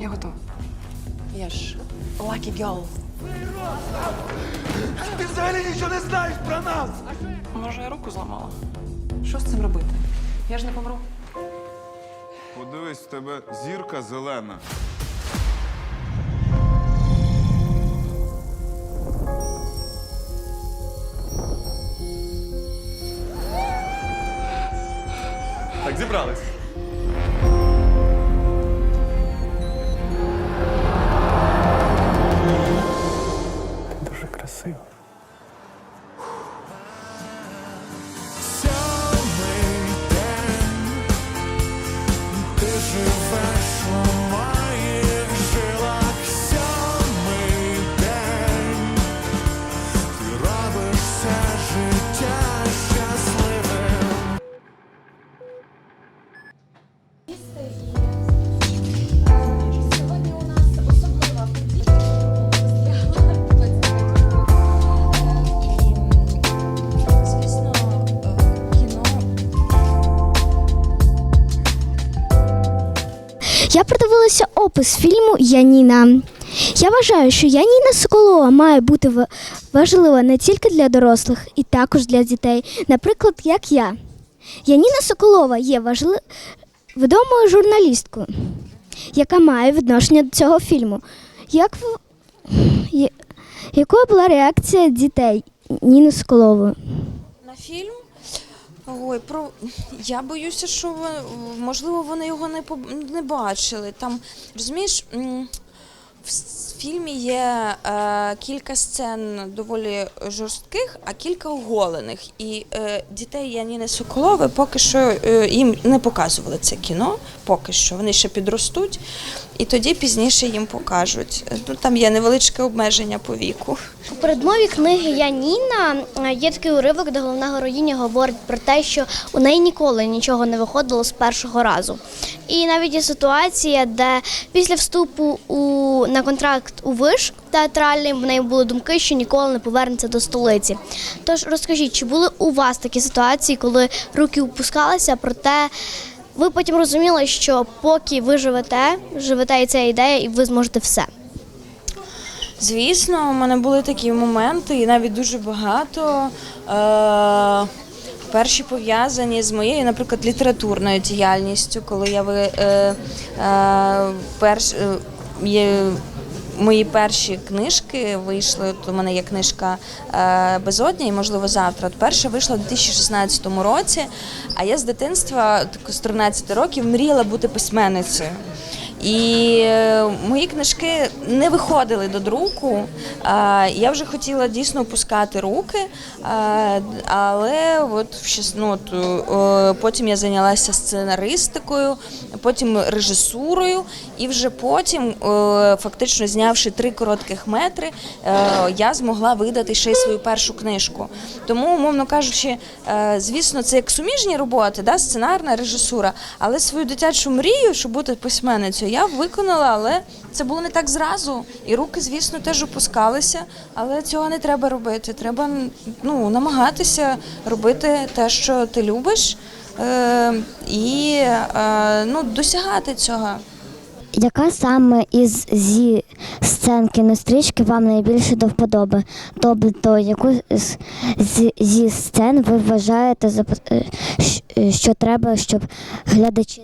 Я готова. Я ж lucky girl. Ти взагалі нічого не знаєш про нас! Може, я руку зламала? Що з цим робити? Я ж не помру. Подивись, в тебе зірка зелена. Так, зібрались. Опис фільму Яніна. Я вважаю, що Яніна Соколова має бути важлива не тільки для дорослих, і також для дітей. Наприклад, як я. Яніна Соколова є важли... відомою журналісткою, яка має відношення до цього фільму. Як в... Якою була реакція дітей Ніни Соколової? на фільм. Ой, про я боюся, що можливо вони його не поб- не бачили. Там розумієш, в фільмі є е, кілька сцен доволі жорстких, а кілька оголених. І е, дітей Яніни Соколови поки що е, їм не показували це кіно, поки що. Вони ще підростуть, і тоді пізніше їм покажуть. Ну, там є невеличке обмеження по віку. У передмові книги Яніна е, є такий уривок, де головна героїня говорить про те, що у неї ніколи нічого не виходило з першого разу. І навіть є ситуація, де після вступу у, на контракт у виш театральний в неї були думки, що ніколи не повернеться до столиці. Тож розкажіть, чи були у вас такі ситуації, коли руки опускалися, проте ви потім розуміли, що поки ви живете, живете і ця ідея, і ви зможете все. Звісно, у мене були такі моменти, і навіть дуже багато. Е- перші пов'язані з моєю, наприклад, літературною діяльністю, коли я ви, е- е- перш, е- мої перші книжки вийшли. У мене є книжка е, Безодня і можливо завтра. От перша вийшла у 2016 році. А я з дитинства, з 13 років, мріяла бути письменницею. І е, мої книжки не виходили до друку. Я вже хотіла дійсно опускати руки, але от в ну, е, потім я зайнялася сценаристикою, потім режисурою, і вже потім, е, фактично знявши три коротких метри, я змогла видати ще й свою першу книжку. Тому, умовно кажучи, звісно, це як суміжні роботи, да, сценарна режисура, але свою дитячу мрію, щоб бути письменницею, я виконала, але це було не так зразу. І руки, звісно, теж опускалися, але цього не треба робити. Треба ну, намагатися робити те, що ти любиш, е, і е, ну, досягати цього. Яка саме із зі сцен кінострічки вам найбільше до вподоби? Тобто, яку з, зі сцен ви вважаєте, е, що треба, щоб глядачі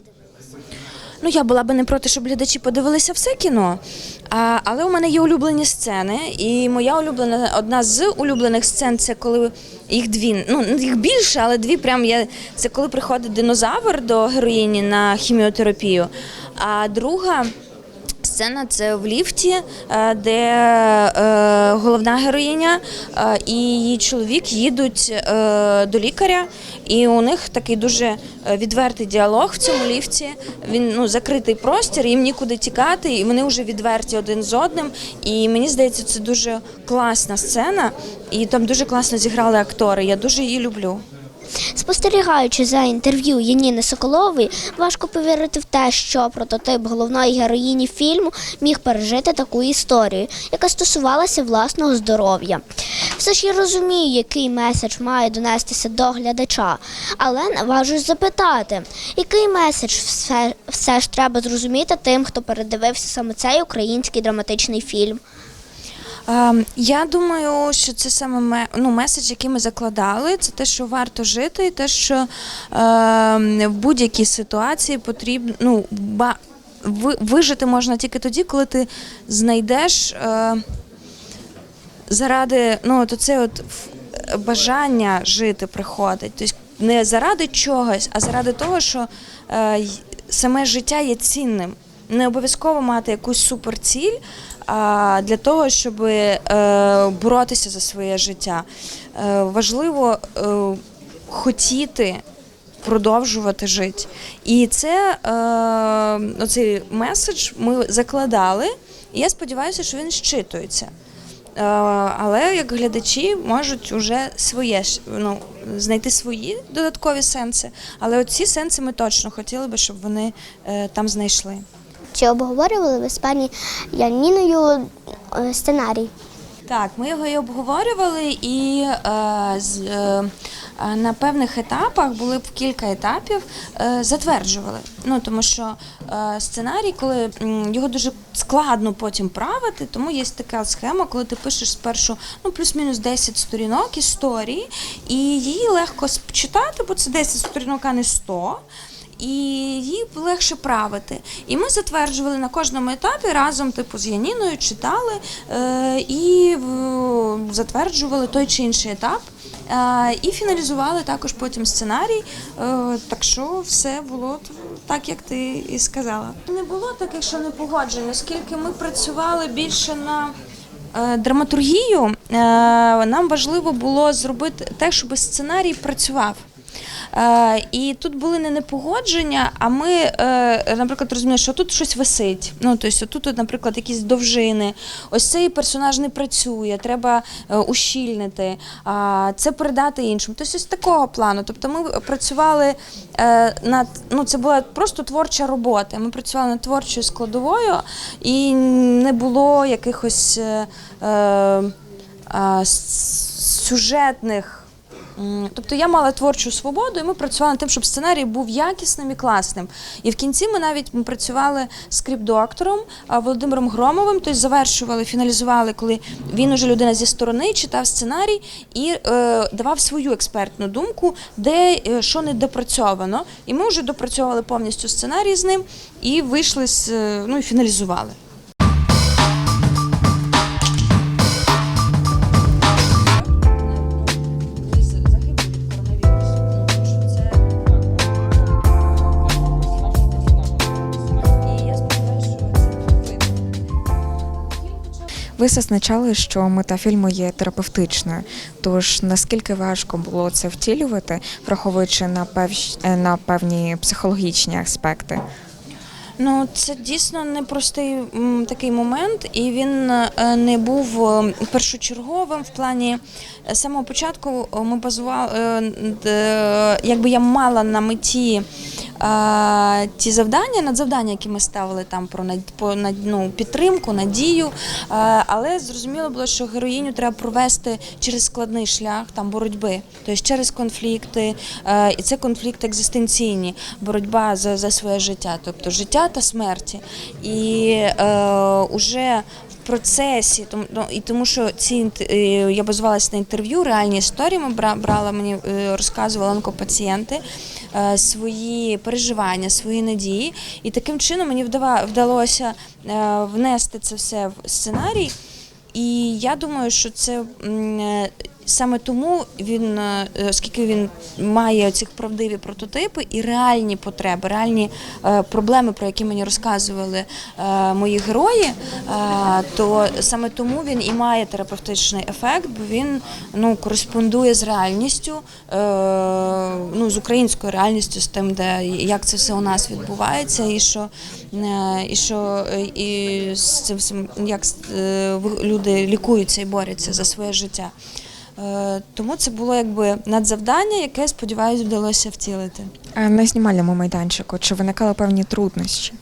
Ну, я була би не проти, щоб глядачі подивилися все кіно. А, але у мене є улюблені сцени, і моя улюблена одна з улюблених сцен це коли їх дві. Ну їх більше, але дві прям я це коли приходить динозавр до героїні на хіміотерапію. А друга. Сцена це в ліфті, е, де е, головна героїня е, і її чоловік їдуть до лікаря, і у них такий дуже відвертий діалог в цьому ліфті. Він ну закритий простір, їм нікуди тікати, і вони вже відверті один з одним. І мені здається, це дуже класна сцена, і там дуже класно зіграли актори. Я дуже її люблю. Спостерігаючи за інтерв'ю Яніни Соколової, важко повірити в те, що прототип головної героїні фільму міг пережити таку історію, яка стосувалася власного здоров'я. Все ж я розумію, який меседж має донестися до глядача, але наважусь запитати, який меседж все, все ж треба зрозуміти тим, хто передивився саме цей український драматичний фільм. Ем, Я думаю, що це саме ме- ну, меседж, який ми закладали, це те, що варто жити, і те, що ем, в будь-якій ситуації потрібно ну, вижити можна тільки тоді, коли ти знайдеш е, заради ну, от оце от бажання жити приходить. Тобто не заради чогось, а заради того, що е, саме життя є цінним. Не обов'язково мати якусь суперціль а, для того, щоб е, боротися за своє життя. Е, важливо е, хотіти продовжувати жити. І це оцей меседж ми закладали, і я сподіваюся, що він щитується. Але як глядачі можуть вже своє ну, знайти свої додаткові сенси. Але оці сенси ми точно хотіли би, щоб вони там знайшли. Чи обговорювали ви з пані Яніною е, сценарій? Так, ми його і обговорювали, і е, з, е, е, на певних етапах були б кілька етапів, е, затверджували. Ну тому що е, сценарій, коли його дуже складно потім правити, тому є така схема, коли ти пишеш спершу ну плюс-мінус 10 сторінок історії, і її легко читати, бо це 10 сторінок, а не 100. І її легше правити. І ми затверджували на кожному етапі разом, типу, з Яніною читали е, і затверджували той чи інший етап. Е, і фіналізували також потім сценарій. Е, так що все було так, як ти і сказала. Не було таких, що не погоджень, оскільки ми працювали більше на. Драматургію нам важливо було зробити так, щоб сценарій працював. Е, і тут були не непогодження, а ми, е, наприклад, розуміли, що тут щось висить. Ну, тобто, тут, наприклад, якісь довжини. Ось цей персонаж не працює, треба е, ущільнити, а це передати іншим. Тобто, ось такого плану. Тобто, ми працювали над ну, це була просто творча робота. Ми працювали над творчою складовою, і не було якихось сюжетних. Тобто я мала творчу свободу, і ми працювали над тим, щоб сценарій був якісним і класним. І в кінці ми навіть працювали з скрипт-доктором Володимиром Громовим, тобто завершували, фіналізували, коли він уже людина зі сторони читав сценарій і е, давав свою експертну думку, де е, що не допрацьовано. І ми вже допрацьовували повністю сценарій з ним і вийшли з е, ну і фіналізували. Ви зазначали, що мета фільму є терапевтичною. Тож наскільки важко було це втілювати, враховуючи на е, певні психологічні аспекти? Ну, це дійсно непростий такий момент, і він е, не був е, першочерговим в плані е, з самого початку ми базували, якби я мала на меті ті завдання, надзавдання, які ми ставили там про по ну, підтримку, надію. Але зрозуміло було, що героїню треба провести через складний шлях там боротьби, тобто через конфлікти, і це конфлікти екзистенційні, боротьба за, за своє життя, тобто життя та смерті. І е, уже в процесі, тому ну, і тому, що ці е, я базувалася на інтерв'ю, реальні історії ми брала мені е, розказували онкопацієнти е, свої переживання, свої надії. І таким чином мені вдалося е, внести це все в сценарій. І я думаю, що це саме тому він, е, оскільки він має ці правдиві прототипи і реальні потреби, реальні е, проблеми, про які мені розказували е, мої герої, то саме тому він і має терапевтичний ефект, бо він ну, кореспондує з реальністю, ну, з українською реальністю, з тим, де як це все у нас відбувається, і що, і що і з цим як люди лікуються і борються за своє життя. Е, Тому це було якби надзавдання, яке, сподіваюся, вдалося втілити. А на знімальному майданчику чи виникали певні труднощі?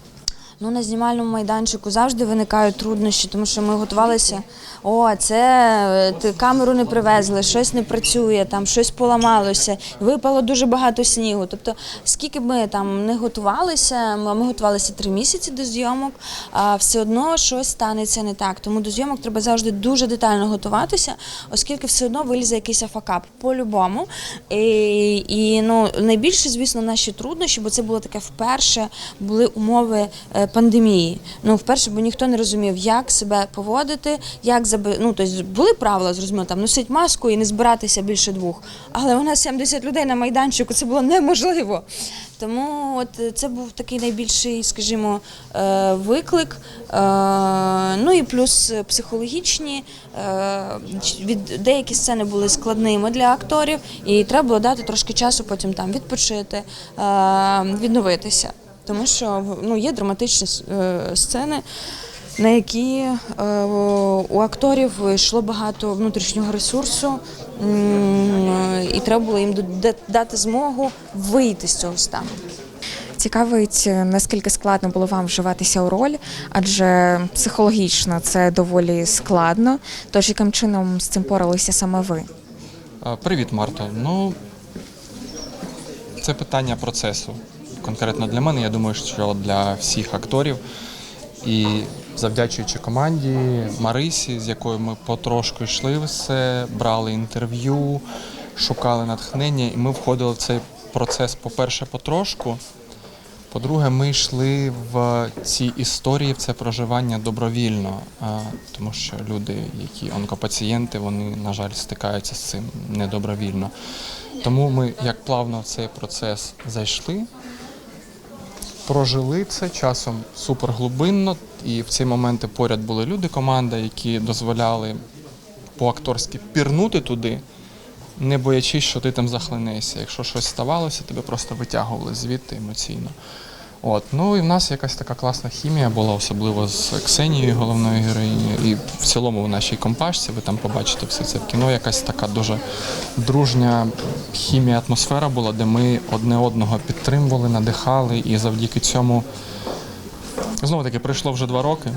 Ну, на знімальному майданчику завжди виникають труднощі, тому що ми готувалися. О, це е, ти камеру не привезли, щось не працює, там щось поламалося, випало дуже багато снігу. Тобто, скільки б ми там не готувалися, ми готувалися три місяці до зйомок, а все одно щось станеться не так. Тому до зйомок треба завжди дуже детально готуватися, оскільки все одно вилізе якийсь факап по-любому. І, і ну, найбільше, звісно, наші труднощі, бо це було таке вперше, були умови е, пандемії. Ну, вперше, бо ніхто не розумів, як себе поводити, як заби... ну, тобто були правила, зрозуміло, там носить маску і не збиратися більше двох. Але у нас 70 людей на майданчику, це було неможливо. Тому от е, це був такий найбільший, скажімо, е, виклик. Е, Ну і плюс психологічні. Від деякі сцени були складними для акторів, і треба було дати трошки часу потім там відпочити, відновитися. Тому що ну, є драматичні е, сцени, на які е, у акторів йшло багато внутрішнього ресурсу, і треба було їм дати змогу вийти з цього стану. Цікавить, е, наскільки складно було вам вживатися у роль, адже психологічно це доволі складно. Тож яким чином з цим поралися саме ви? Привіт, Марто. Ну, це питання процесу. Конкретно для мене, я думаю, що для всіх акторів. І завдячуючи команді Марисі, з якою ми потрошку йшли все, брали інтерв'ю, шукали натхнення, і ми входили в цей процес, по-перше, потрошку. По-друге, ми йшли в ці історії, в це проживання добровільно, тому що люди, які онкопацієнти, вони, на жаль, стикаються з цим недобровільно. Тому ми як плавно в цей процес зайшли, прожили це часом суперглубинно, і в ці моменти поряд були люди, команда, які дозволяли по-акторськи пірнути туди, не боячись, що ти там захлинешся. Якщо щось ставалося, тебе просто витягували звідти емоційно. От. Ну і в нас якась така класна хімія була, особливо з Ксенією, головною героїнею. І в цілому в нашій компашці, ви там побачите все це в кіно, якась така дуже дружня хімія, атмосфера була, де ми одне одного підтримували, надихали, і завдяки цьому Знову таки, пройшло вже два роки.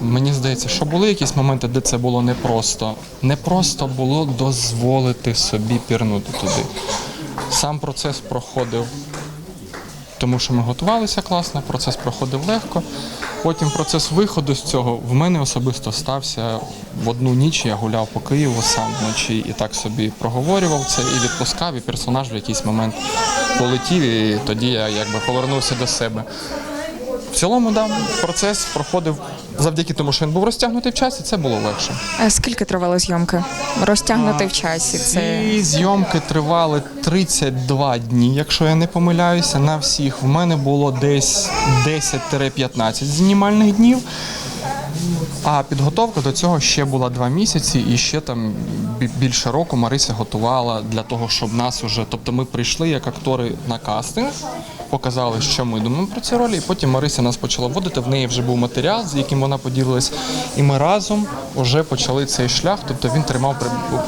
Мені здається, що були якісь моменти, де це було непросто. Непросто було дозволити собі пірнути туди. Сам процес проходив, тому що ми готувалися класно, процес проходив легко. Потім процес виходу з цього в мене особисто стався в одну ніч. Я гуляв по Києву сам вночі і так собі проговорював це і відпускав, і персонаж в якийсь момент полетів, і тоді я якби повернувся до себе. В цілому, да, процес проходив завдяки тому, що він був розтягнутий в часі, це було легше. А скільки тривали зйомки? Розтягнути в часі. Це І зйомки тривали 32 дні, якщо я не помиляюся. На всіх в мене було десь 10-15 знімальних днів. А підготовка до цього ще була два місяці, і ще там більше року Марися готувала для того, щоб нас уже. Тобто ми прийшли як актори на кастинг, показали, що ми думаємо про ці ролі, і потім Марися нас почала вводити. В неї вже був матеріал, з яким вона поділилась, і ми разом вже почали цей шлях. Тобто він тримав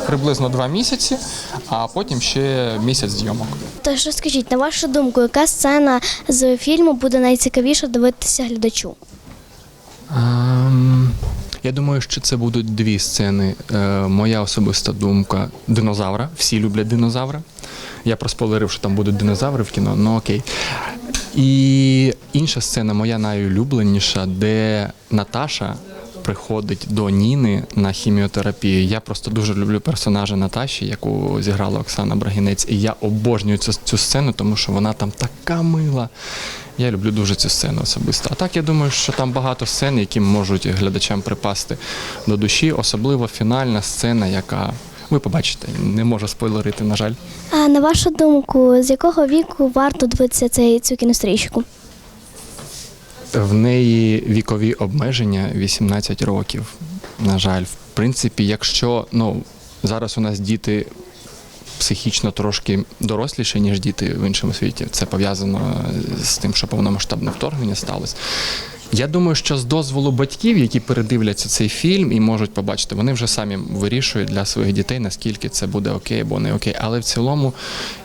приблизно два місяці, а потім ще місяць зйомок. Тож розкажіть, на вашу думку, яка сцена з фільму буде найцікавіше дивитися глядачу? Ем, Я думаю, що це будуть дві сцени. Е, Моя особиста думка динозавра. Всі люблять динозавра. Я проспойлерив, що там будуть динозаври в кіно, ну окей. І інша сцена, моя найулюбленіша, де Наташа приходить до Ніни на хіміотерапію. Я просто дуже люблю персонажа Наташі, яку зіграла Оксана Брагінець. І я обожнюю цю, цю сцену, тому що вона там така мила. Я люблю дуже цю сцену особисто. А так я думаю, що там багато сцен, які можуть глядачам припасти до душі, особливо фінальна сцена, яка ви побачите, не можу спойлерити, на жаль. А на вашу думку, з якого віку варто дивитися цю кінострічку? Тобто в неї вікові обмеження 18 років. На жаль, в принципі, якщо ну зараз у нас діти психічно трошки доросліші, ніж діти в іншому світі, це пов'язано з тим, що повномасштабне вторгнення сталося. Я думаю, що з дозволу батьків, які передивляться цей фільм і можуть побачити, вони вже самі вирішують для своїх дітей, наскільки це буде окей або не окей. Але в цілому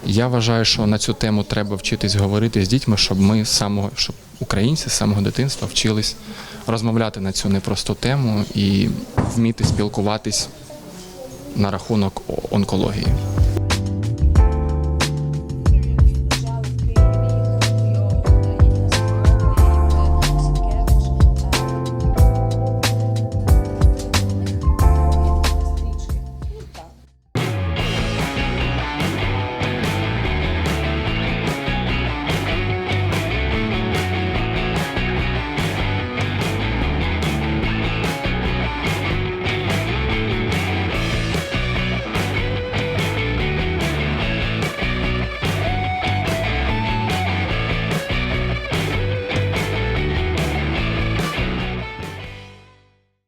я вважаю, що на цю тему треба вчитись говорити з дітьми, щоб ми самого щоб українці з самого дитинства вчились розмовляти на цю непросту тему і вміти спілкуватись на рахунок онкології.